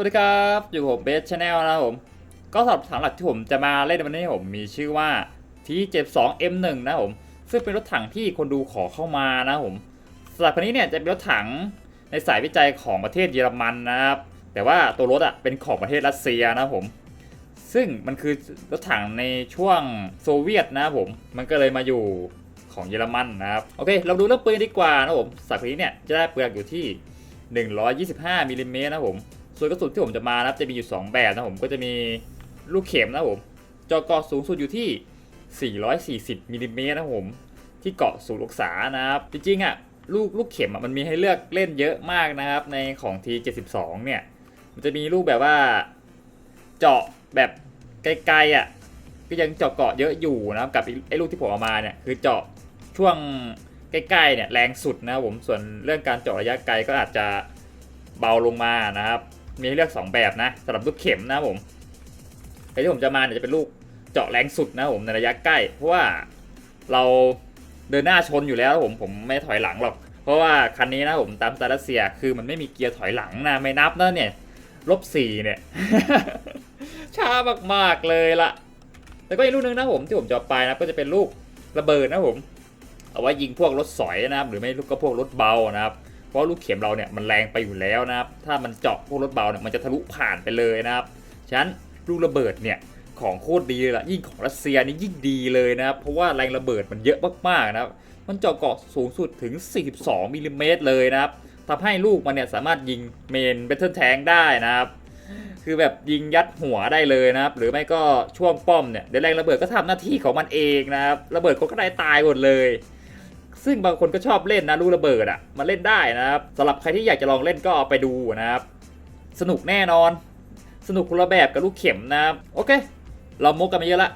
วัสดีครับ อยู่ผมเบสชาแนลนะครับผม ก็สำหรับถังหลักที่ผมจะมาเล่นในวันนี้ผมมีชื่อว่า T72M1 นะผม ซึ่งเป็นรถถังที่คนดูขอเข้ามานะผมสำหรับคันนี้เนี่ยจะเป็นรถถังในสายวิจัยของประเทศเยอรมันนะครับ แต่ว่าตัวรถอะเป็นของประเทศรัสเซียนะผม ซึ่งมันคือรถถังในช่วงโซเวียตนะผม มันก็เลยมาอยู่ของเยอรมันนะครับ โอเค เราดูเรื่องปืนดีกว่านะผมสักคันนี้เนี่ยจะได้เปลือกอยู่ที่ 125มิลลิเมตรนะผม ส่วนกระสุนที่ผมจะมานะครับจะมีอยู่ 2 แบบนะผมก็จะมีลูกเข็มนะผมจอเกาะสูงสุดอยู่ที่ 440มิลลิเมตรนะผมที่เกาะศูนย์องศานะครับจริงๆอะลูกลูกเข็มอะมันมีให้เลือกเล่นเยอะมากนะครับในของ T72 เนี่ยมันจะมีลูกแบบว่าเจาะแบบไกลๆอะก็ยังเจาะเกาะเยอะอยู่นะครับกับไอ้ลูกที่ผมเอามาเนี่ยคือเจาะช่วงใกล้ๆเนี่ยแรงสุดนะครับผมส่วนเรื่องการเจาะระยะไกลก็อาจจะเบาลงมานะครับ มีให้เลือก 2 แบบนะสำหรับลูกเข็มนะผมแต่ที่ผมจะมาเนี่ยจะเป็นลูกเจาะแรงสุดนะผมในระยะใกล้ เพราะว่าเราเดินหน้าชนอยู่แล้วผมผมไม่ถอยหลังหรอก เพราะว่าคันนี้นะผมตามตล์รัสเซียคือมันไม่มีเกียร์ถอยหลังนะไม่นับนะเนี่ยลบสี่เนี่ยช้ามากๆเลยละแล้วก็อีกลูกหนึงนะผมที่ผมจะไปนะก็จะเป็นลูกระเบิดนะผม เอาไว้ยิงพวกรถสอยนะครับหรือไม่ลูกก็พวกรถเบานะครับ เพราะลูกเข็มเราเนี่ยมันแรงไปอยู่แล้วนะครับ ถ้ามันเจาะพวกรถเบาเนี่ยมันจะทะลุผ่านไปเลยนะครับ ฉะนั้นลูกระเบิดเนี่ยของโคตรดีเลยละยิ่งของรัสเซียนี่ยิ่งดีเลยนะครับ เพราะว่าแรงระเบิดมันเยอะมากๆนะครับ มันเจาะเกาะสูงสุดถึง 42มิลลิเมตรเลยนะครับทำให้ลูกมันเนี่ยสามารถยิงเมนเบทเทิลแทงได้นะครับ คือแบบยิงยัดหัวได้เลยนะครับ หรือไม่ก็ช่วงป้อมเนี่ยเดี๋ยวแรงระเบิดก็ทำหน้าที่ของมันเองนะครับ ระเบิดคนก็ได้ตายหมดเลย ซึ่งบางคนก็ชอบเล่นนะลูกระเบิดอะ่ะมาเล่นได้นะครับสำหรับใครที่อยากจะลองเล่นก็เอาไปดูนะครับ สนุกแน่นอน สนุกคนละแบบกับลูกเข็มนะครับโอเค เรามุกกันมาเยอะละ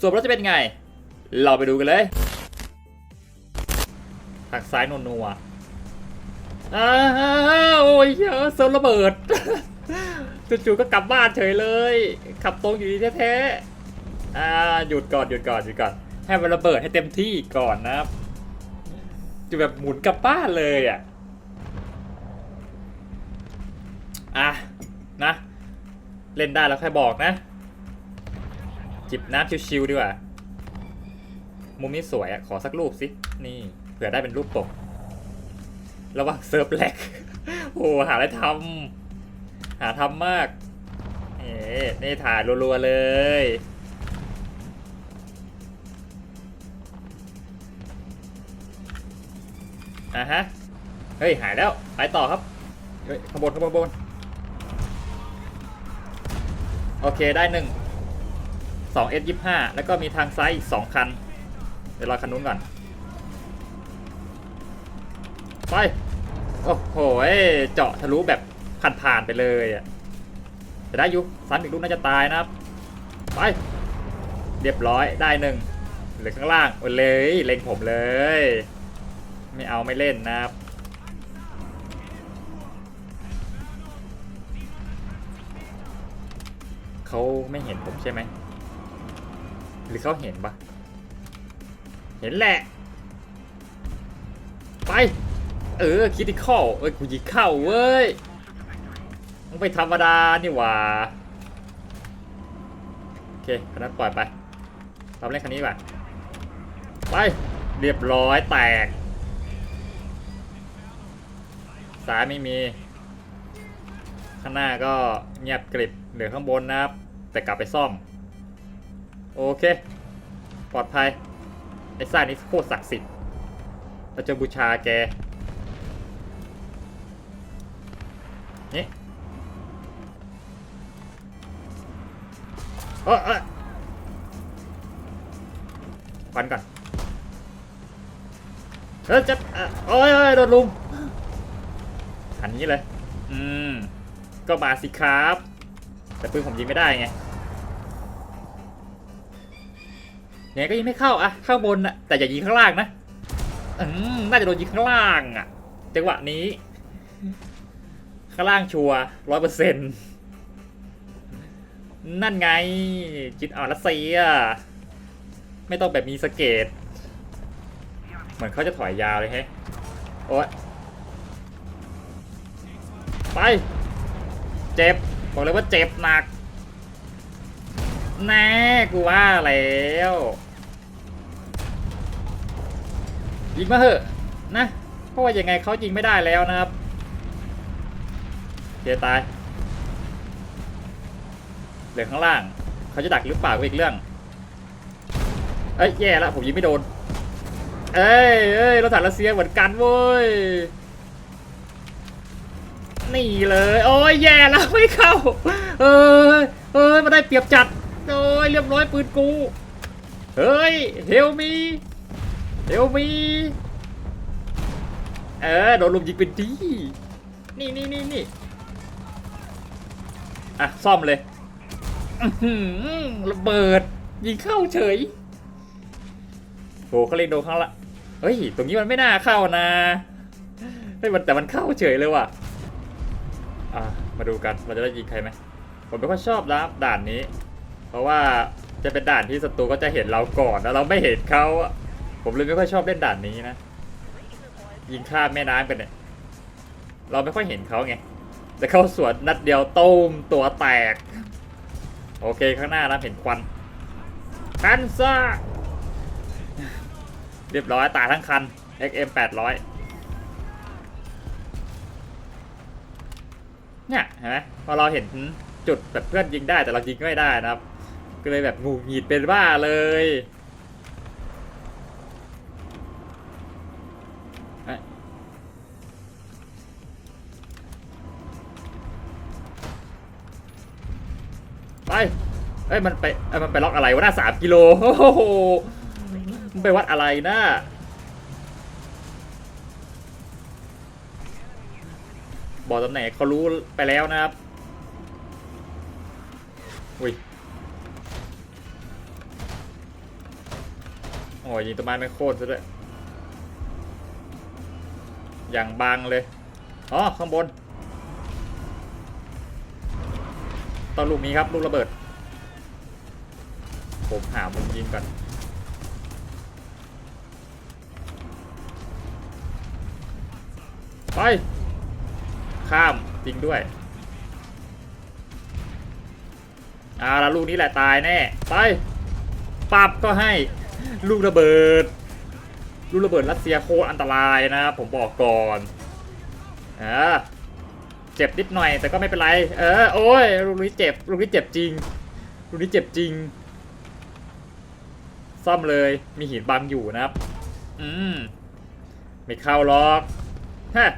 ส่วนรถจะเป็นไง เราไปดูกันเลยทางซ้ายนัวอ้าวโอ้ยเยอะเซิร์ฟระเบิดจู่ๆก็กลับบ้านเฉยเลย ขับตรงอยู่ดีแท้ๆอ่าหยุดก่อนหยุดก่อนหยุดก่อนให้มันระเบิดให้เต็มที่ก่อนนะครับ จะแบบหมุนกลับบ้านเลยอะ อะ นะ เล่นได้แล้วค่อยบอกนะ จิบน้ำชิวๆดีกว่า มุมนี้สวยอะ ขอสักรูปสิ นี่ เผื่อได้เป็นรูปปก ระหว่างเซิร์ฟแลกโอ้หาอะไรทำ หาทำมาก เอ๊ะนี่ถ่ายรัวๆเลย อะฮะ เฮ้ย หายแล้ว ไปต่อครับ เฮ้ยขบวนขบวนขางบนโอเค ได้หนึ่งสองเอสยี่ห้าแล้วก็มีทางซ้ายอีกสองคัน เดี๋ยวรอคันนู้นก่อน ไป โอ้โห เจาะทะลุแบบผ่านๆไปเลยอะจะได้อยู่ซ้ำอีกลูกน่าจะตายนะครับ ไป เรียบร้อยได้หนึ่งเหลือข้างล่างโอ้เลยเล็งผมเลย ไม่เอาไม่เล่นนะครับเขาไม่เห็นผมใช่ไหม หรือเขาเห็นปะเห็นแหละ ไป เออคิดที่เข้าเอ้ยกูยิงเข้าเว้ยมันไปธรรมดานี่หว่าโอเคคันนั้นปล่อยไปทำเล่นคันนี้ก่อนไป เรียบร้อยแตก ซ้ายไม่มี ข้างหน้าก็เงียบกริบเหลือข้างบนนะครับ แต่กลับไปซ่อม โอเค ปลอดภัย ไอ้ซ่านี่โคตรศักดิ์สิทธิ์เราจะบูชาแกนี่เออเออฟันก่อนเออจะเอ่อโอ้ยโอ้ยโดนลุม หันนี้เลย อืม ก็มาสิครับ แต่ปืนผมยิงไม่ได้ไงยังไงก็ยิงไม่เข้าอะข้างบนอะแต่อย่ายิงข้างล่างนะ อืม น่าจะโดนยิงข้างล่างอะจังหวะนี้ ข้างล่างชัวร้อยเปอร์เซ็นต์นั่นไง จิตอ่อนรัสเซีย ไม่ต้องแบบมีสเกต เหมือนเขาจะถอยยาวเลยแฮะโอ้ย ไป เจ็บ บอกเลยว่าเจ็บหนัก แน่กูว่าแล้วยิงมาเหอะนะเพราะว่ายังไงเขายิงไม่ได้แล้วนะครับเจตายเหลือข้างล่าง เขาจะดักหรือเปล่าก็อีกเรื่อง เอ้ยแย่ล้วผมยิงไม่โดน เอ้ยเอ้ยเรถถังรัสเซียเหมือนกันเว้ย นี่เลย โอ้ยแย่แล้วไม่เข้า เอ้ยเอ้ยมาได้เปรียบจัด โอ้ยเรียบร้อยปืนกู เฮ้ยเฮลมีเฮลมีเออโดนลุมยิงเป็นดีนี่นี่นี่นี่อะซ่อมเลยระเบิด ยิงเข้าเฉยโหเขาเล่นโดนข้างละเฮ้ย ตรงนี้มันไม่น่าเข้านะเฮ้ยมันแต่มันเข้าเฉยเลยว่ะ อะมาดูกันเราจะได้ยิงใครไหมผมไม่ค่อยชอบนะด่านนี้ เพราะว่าจะเป็นด่านที่ศัตรูก็จะเห็นเราก่อนแล้วเราไม่เห็นเขาผมเลยไม่ค่อยชอบเล่นด่านนี้นะยิงข้ามแม่น้ำกันเนี่ยเราไม่ค่อยเห็นเขาไงแต่เขาสวนนัดเดียวต้มตัวแตก โอเคข้างหน้านะเห็นควันคันซ่าเรียบร้อยตายทั้งคัน XM 800 เนี่ยเห็นไหมพอเราเห็นจุดแบบเพื่อนยิงได้แต่เรายิงไม่ได้นะครับ ก็เลยแบบงูหงิดเป็นบ้าเลยเอ้ยไปเอ้ยมันไปเอ้ยมันไปล็อกอะไรวะหน้าสามกิโลโอ้โหมันไปวัดอะไรนะ บอกตำแหน่งเขารู้ไปแล้วนะครับ อุ้ยโอ้ยยิงต้นไม้ไม่โค่นซะด้วย อย่างบางเลย อ๋อ ข้างบนตอนลูกนี้ครับ ลูกระเบิด ผมหามุมยิงก่อนไป ข้ามจริงด้วยเอาละลูกนี้แหละตายแน่ ไปปับก็ให้ลูกระเบิด ลูกระเบิดรัสเซียโคตรอันตรายนะครับผมบอกก่อนอ่าเจ็บนิดหน่อยแต่ก็ไม่เป็นไร เออโอ้ยลูกนี้เจ็บลูกนี้เจ็บจริงลูกนี้เจ็บจริง ซ่อมเลยมีหินบังอยู่นะครับ อืมไม่เข้าหรอกฮะ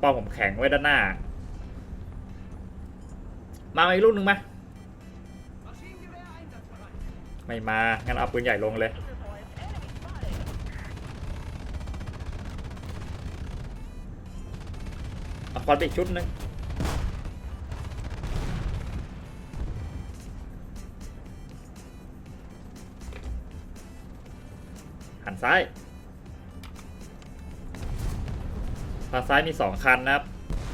ป้อมผมแข็งไว้ด้านหน้า มาอีกลูกหนึ่งไหมไม่มา งั้นเอาปืนใหญ่ลงเลย เอาควันไปอีกชุดหนึ่งหันซ้าย ฝั่งซ้ายมีสองคันนะครับ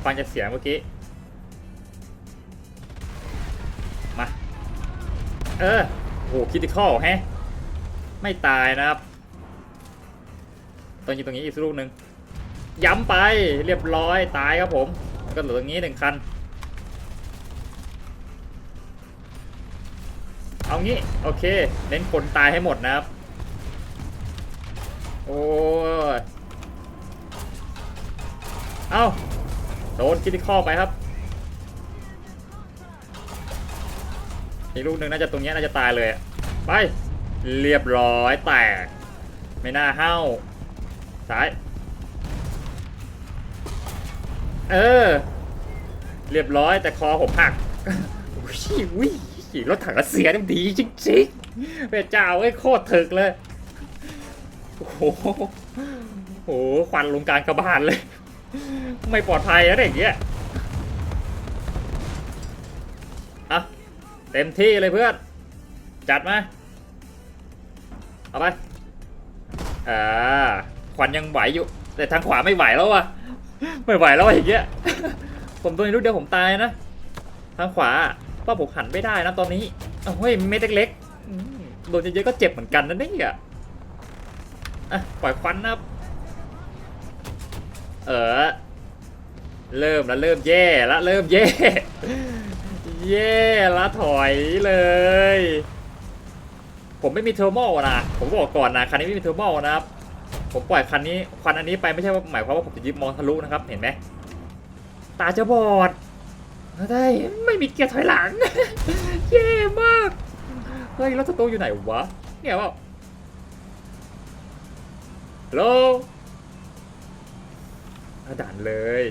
ฟังจากเสียงเมื่อกี้ มา เออโหคิติคอลแฮะ ไม่ตายนะครับตรงนี้ตรงนี้อีกลูกหนึ่งย้ำไปเรียบร้อยตายครับผม ก็เหลือตรงนี้หนึ่งคัน เอางี้ โอเค เน้นคนตายให้หมดนะครับ โอ้ เอาโดนคิติคอไปครับอีกลูกหนึ่งน่าจะตรงเนี้ยน่าจะตายเลยไปเรียบร้อยแตกไม่น่าเห้าซ้ายเออ เรียบร้อยแต่คอผมหักอุ้ยอุ้ยรถถังรัสเซียนี่ดีจริงๆพระเจ้าเอ้โคตรถึกเลย โอ้โหโอ้โหควันลงการกระบาลเลย ไม่ปลอดภัยอะไรอย่างเงี้ยอะเต็มที่เลยเพื่อน จัดมา เอาไป อ่าควันยังไหวอยู่ แต่ทางขวาไม่ไหวแล้ววะไม่ไหวแล้วอะอย่างเงี้ย ผมโดนลูกเดียวผมตายนะ ทางขวาป้าผมหันไม่ได้นะตอนนี้เฮ้ยเม็ดเล็กๆโดนเยอะๆก็เจ็บเหมือนกันนะเนี่อะปล่อยควันนะ เออ เริ่มแล้วเริ่มแย่แล้วเริ่มแย่ แย่แล้วถอยเลย ผมไม่มีเทอร์โมนะผมบอกก่อนนะคันนี้ไม่มีเทอร์โมนะครับผมปล่อยคันนี้ควันอันนี้ไปไม่ใช่ว่าหมายความว่าผมจะยิบมองทะลุนะครับ เห็นไหมตาจะบอดได้ไม่มีเกียร์ถอยหลังแย่มากเฮ้ยแล้วสตูอยู่ไหนวะเนี่ยว่าฮัลโหล ด่านเลย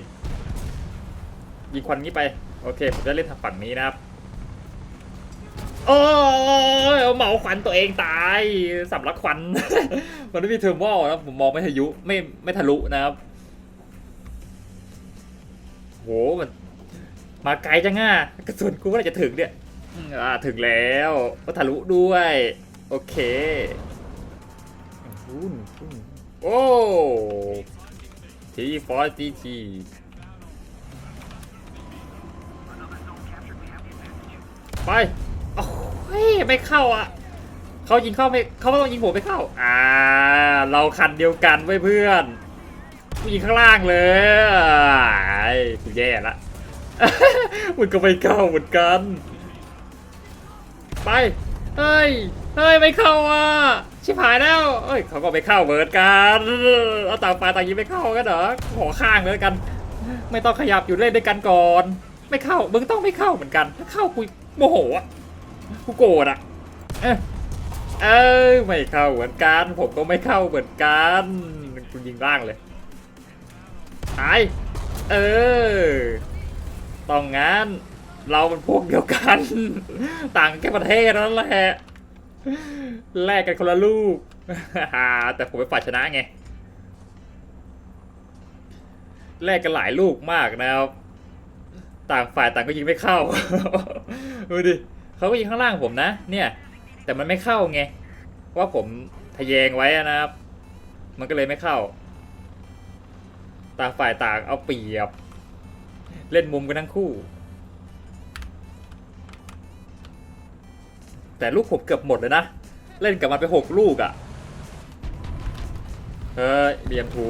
ยิงควันนี้ไป โอเค ผมจะเล่นทางฝั่งนี้นะครับ โอ้ยเอาเหมาควันตัวเองตายสำลักควัน มันไม่มีเทอร์โมนะผมมองไม่ทะยุไม่ไม่ทะลุนะครับโหมันมาไกลจังอะกระสุนกูเมื่อไรจะถึงเนี่ยอ่าถึงแล้วก็ทะลุด้วย โอเคอุ้นอุ้นโอ้ ทีฟอร์จีทีไปโอ้ยไม่เข้าอะเขายิงเข้าไม่เขาไม่ต้องยิงผมไม่เข้า อ่า เราคันเดียวกันไว้เพื่อนกูยิงข้างล่างเลยไอ้กูแย่ละมันก็ไม่เข้าเหมือนกัน ไป เฮ้ย เฮ้ยไม่เข้าอะชิบหายแล้วเอ้ยเขาก็ไม่เข้าเหมือนกันเอาต่างฝ่ายต่างยิงไม่เข้ากันเหรอขอข้างเลยกัน ไม่ต้องขยับอยู่เล่นด้วยกันก่อน ไม่เข้ามึงต้องไม่เข้าเหมือนกัน ถ้าเข้ากูโมโหอะกูโกรธอะเอยเอ้ยไม่เข้าเหมือนกัน ผมก็ไม่เข้าเหมือนกันกูยิงร่างเลยตายเออต้องงั้นเราเป็นพวกเดียวกัน ต่างแค่ประเทศนั่นแหละ แลกกันคนละลูก แต่ผมเป็นฝ่ายชนะไง แลกกันหลายลูกมากนะครับ ต่างฝ่ายต่างก็ยิงไม่เข้า ดูดิเขาก็ยิงข้างล่างผมนะ เนี่ย แต่มันไม่เข้าไง ว่าผมทะแยงไว้นะครับ มันก็เลยไม่เข้า ต่างฝ่ายต่างเอาเปรียบ เล่นมุมกันทั้งคู่ แต่ลูกผมเกือบหมดเลยนะ เล่นกับมันไปหกลูกอะ่ะ เฮ้ยเบียมทู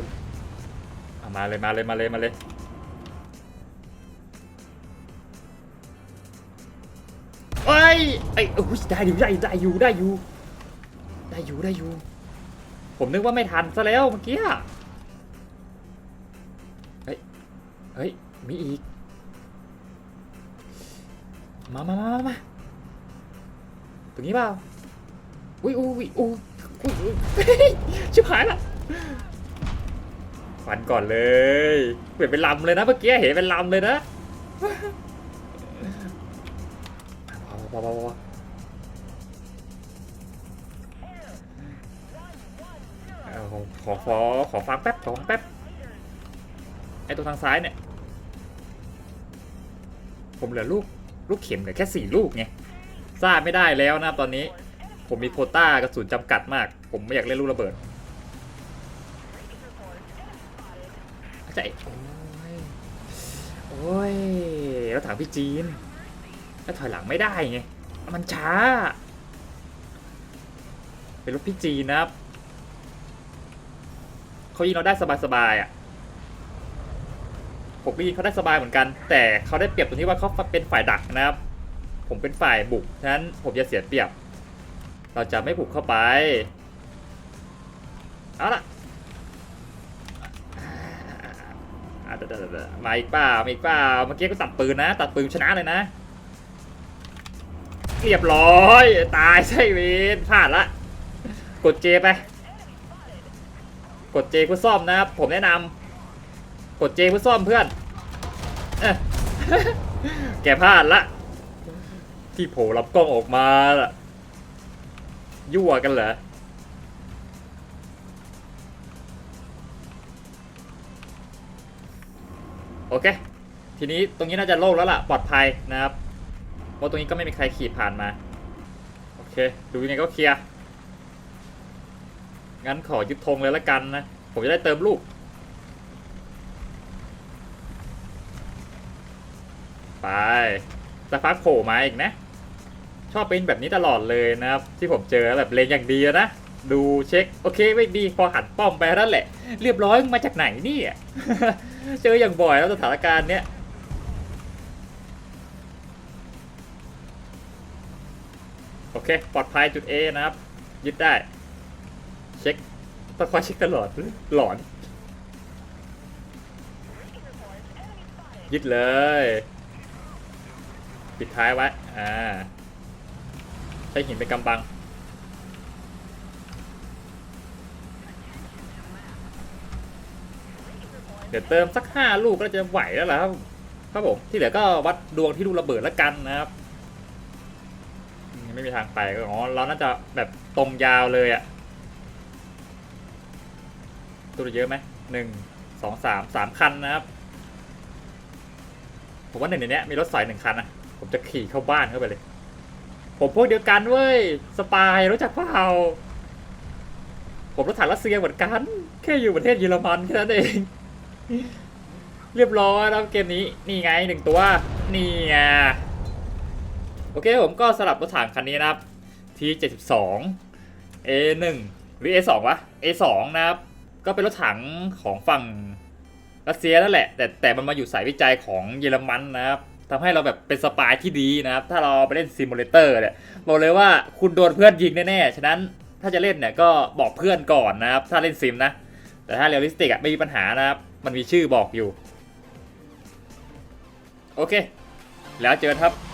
เอามาเลยมาเลยมาเลยมาเลยเอ้ยไอ้ยอุ้ยได้อยู่ได้ได้อยู่ได้อยู่ได้อยู่ได้อยู่ ผมนึกว่าไม่ทันซะแล้วเมื่อกี้เฮ้ยเฮ้ยมีอีก มามามามามา ตรงนี้เปล่าอุ้ยอุ้ยอุ้ยอุ้ยชิบหายละฟันก่อนเลยเปลี่ยนเป็นลำเลยนะเมื่อกี้เห็นเป็นลำเลยนะพอพอพอพอเอาขอขอขอขอฟังแป๊บขอฟังแป๊บไอตัวทางซ้ายเนี่ย ผมเหลือลูก ลูกเข็มเหลือแค่สี่ลูกไง ซ่าไม่ได้แล้วนะตอนนี้ ผมมีโคต้ากระสุนจำกัดมาก ผมไม่อยากเล่นลูกระเบิดใจโอ้ยโอ้ยแล้วถามพี่จีน แล้วถอยหลังไม่ได้ไง มันช้า เป็นรถพี่จีนนะครับเขายิงเราได้สบายๆอะผมก็ยิงเขาได้สบายเหมือนกัน แต่เขาได้เปรียบตรงที่ว่าเขาเป็นฝ่ายดักนะครับ ผมเป็นฝ่ายบุกฉะนั้นผมจะเสียเปรียบ เราจะไม่บุกเข้าไป เอาล่ะมาอีกเปล่ามาอีกเปล่าเมื่อกี้ก็ตัดปืนนะ ตัดปืนชนะเลยนะ เรียบร้อย ตายใช่เวนพลาดละ กดเจไป กดเจเพื่อซ่อมนะครับ ผมแนะนำกดเจเพื่อซ่อมเพื่อนเอแกพลาดละ ที่โผล่รับกล้องออกมาล่ะยั่วกันเหรอโอเค ทีนี้ตรงนี้น่าจะโล่งแล้วล่ะ ปลอดภัยนะครับ เพราะตรงนี้ก็ไม่มีใครขี่ผ่านมา โอเค ดูยังไงก็เคลียร์ งั้นขอยึดธงเลยละกันนะ ผมจะได้เติมลูก ไป สักพักโผล่มาอีกนะ ชอบเป็นแบบนี้ตลอดเลยนะครับ ที่ผมเจอแบบเลนอย่างดีนะ ดูเช็ค โอเคไม่ดีพอหันป้อมไปนั่นแหละ เรียบร้อยมึงมาจากไหนเนี่ยเจออย่างบ่อยแล้วสถานการณ์เนี้ยโอเค ปลอดภัยจุด A นะครับ ยึดได้ เช็คต้องคอยเช็คตลอดหลอน ยึดเลย ปิดท้ายไว้ อ่า ใช้หินเป็นกำบัง เดี๋ยวเติมสักห้าลูกก็จะไหวแล้วล่ะครับ ครับผม ที่เหลือก็วัดดวงที่ลูกระเบิดแล้วกันนะครับ ไม่มีทางไปก็อ๋อ เราน่าจะแบบตรงยาวเลยอะตัวเยอะไหมหนึ่งสองสามสามคันนะครับผมว่าหนึ่งในนี้มีรถสอยหนึ่งคันนะ ผมจะขี่เข้าบ้านเข้าไปเลย ผมพวกเดียวกันเว้ย สปายรู้จักเปล่าผมรถถังรัสเซียเหมือนกัน แค่อยู่ประเทศเยอรมันแค่นั้นเอง เรียบร้อยแล้วเกมนี้นี่ไงหนึ่งตัว นี่ไงโอเคผมก็สลับรถถังคันนี้นะครับ T72 A1 หรือ A2 วะ A2 นะครับ ก็เป็นรถถังของฝั่งรัสเซียนั่นแหละ แต่แต่มันมาอยู่สายวิจัยของเยอรมันนะครับ ทำให้เราแบบเป็นสปายที่ดีนะครับ ถ้าเราไปเล่นซิมูเลเตอร์เนี่ยบอกเลยว่าคุณโดนเพื่อนยิงแน่ๆ ฉะนั้นถ้าจะเล่นเนี่ยก็บอกเพื่อนก่อนนะครับ ถ้าเล่นซิมนะ แต่ถ้าเรียลลิสติกอะไม่มีปัญหานะครับ มันมีชื่อบอกอยู่ โอเค แล้วเจอกันครับ